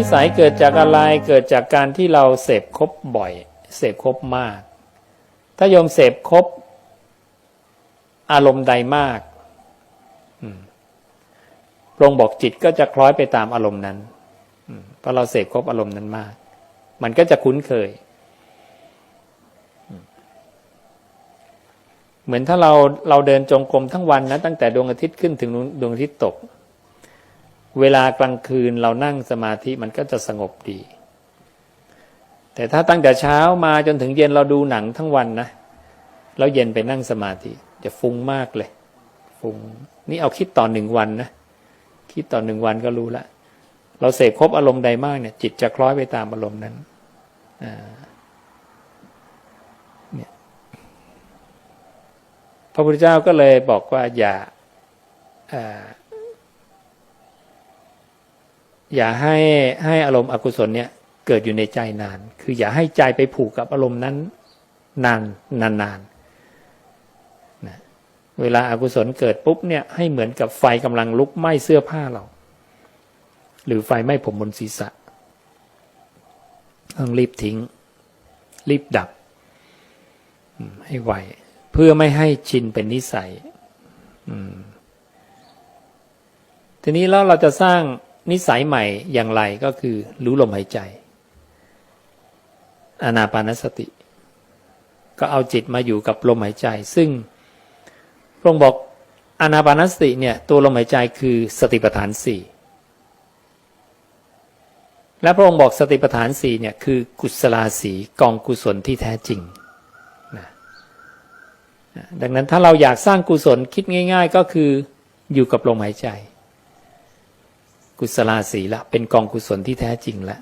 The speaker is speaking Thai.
นิสัยเกิดจากอะไรเกิดจากการที่เราเสพครบบ่อย เสพครบมาก ถ้าโยมเสพครบอารมณ์ใดมากอืมพระองค์บอกจิตก็จะคล้อยไปตามอารมณ์นั้นเพราะเราเสพครบอารมณ์นั้นมาก มันก็จะคุ้นเคย เหมือนถ้าเราเราเดินจงกรมทั้งวันนะตั้งแต่ดวงอาทิตย์ขึ้นถึงดวงอาทิตย์ตก เวลากลางคืนเรานั่งสมาธิมันก็จะสงบดี แต่ถ้าตั้งแต่เช้ามาจนถึงเย็นเราดูหนังทั้งวันนะแล้วเย็นไปนั่งสมาธิ จะฟุ้งมากเลย ฟุ้งนี่เอาคิดต่อหนึ่งวันนะคิดต่อหนึ่งวันก็รู้ละเราเสพครบอารมณ์ใดมากเนี่ย จิตจะคล้อยไปตามอารมณ์นั้นเนี่ยพระพุทธเจ้าก็เลยบอกว่าอย่า อย่าให้ให้อารมณ์อกุศลเนี่ยเกิดอยู่ในใจนาน คืออย่าให้ใจไปผูกกับอารมณ์นั้นนานนานนานนะเวลาอากุศลเกิดปุ๊บเนี่ยให้เหมือนกับไฟกำลังลุกไหม้เสื้อผ้าเรา หรือไฟไหม้ผมบนศีรษะต้องรีบทิ้ง รีบดับ ให้ไวเพื่อไม่ให้ชินเป็นนิสัยทีนี้แล้วเราจะสร้าง นิสัยใหม่อย่างไรก็คือ รู้ลมหายใจ อนาปานสติ ก็เอาจิตมาอยู่กับลมหายใจ ซึ่งพระองค์บอกอนาปานสติเนี่ยตัวลมหายใจคือสติปัฏฐานสี่และพระองค์บอกสติปัฏฐานสี่เนี่ยคือกุศลาสีกองกุศลที่แท้จริงดังนั้นถ้าเราอยากสร้างกุศลคิดง่าย ๆ ก็คืออยู่กับลมหายใจ กุศลาสีละ เป็นกองกุศลที่แท้จริงแล้ว